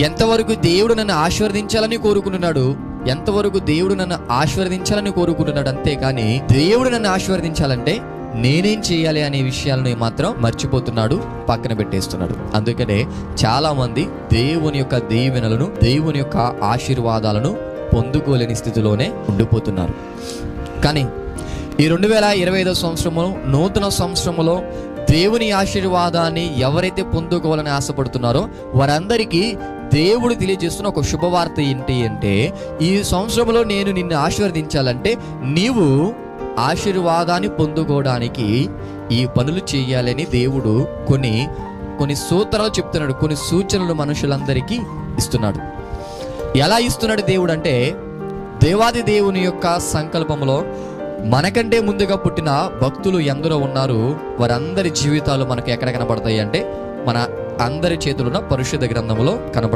ఎంతవరకు దేవుడు నన్ను ఆశీర్వదించాలని కోరుకుంటున్నాడు ఎంతవరకు దేవుడు నన్ను ఆశీర్వదించాలని కోరుకుంటున్నాడు అంతేకాని దేవుడు నన్ను ఆశీర్వదించాలంటే నేనేం చేయాలి అనే విషయాలను మాత్రం మర్చిపోతున్నాడు పక్కన పెట్టేస్తున్నాడు. అందుకనే చాలా మంది దేవుని యొక్క దీవెనలను దేవుని యొక్క ఆశీర్వాదాలను పొందుకోలేని స్థితిలోనే ఉండిపోతున్నారు. కానీ ఈ రెండు వేల ఇరవై ఐదో సంవత్సరము నూతన సంవత్సరములో దేవుని ఆశీర్వాదాన్ని ఎవరైతే పొందుకోవాలని ఆశపడుతున్నారో వారందరికీ దేవుడు తెలియజేస్తున్న ఒక శుభవార్త ఏంటి అంటే ఈ సంవత్సరంలో నేను నిన్ను ఆశీర్వదించాలంటే నీవు ఆశీర్వాదాన్ని పొందుకోవడానికి ఈ పనులు చేయాలని దేవుడు కొన్ని కొన్ని సూత్రాలు చెప్తున్నాడు కొన్ని సూచనలు మనుషులందరికీ ఇస్తున్నాడు. ఎలా ఇస్తున్నాడు దేవుడు అంటే దేవాది దేవుని యొక్క సంకల్పంలో మనకంటే ముందుగా పుట్టిన భక్తులు ఎందరో ఉన్నారు వారందరి జీవితాలు మనకు ఎక్కడ కనబడతాయి అంటే మన అందరి చేతులున్న పరిశుద్ధ గ్రంథంలో కనబడతాయి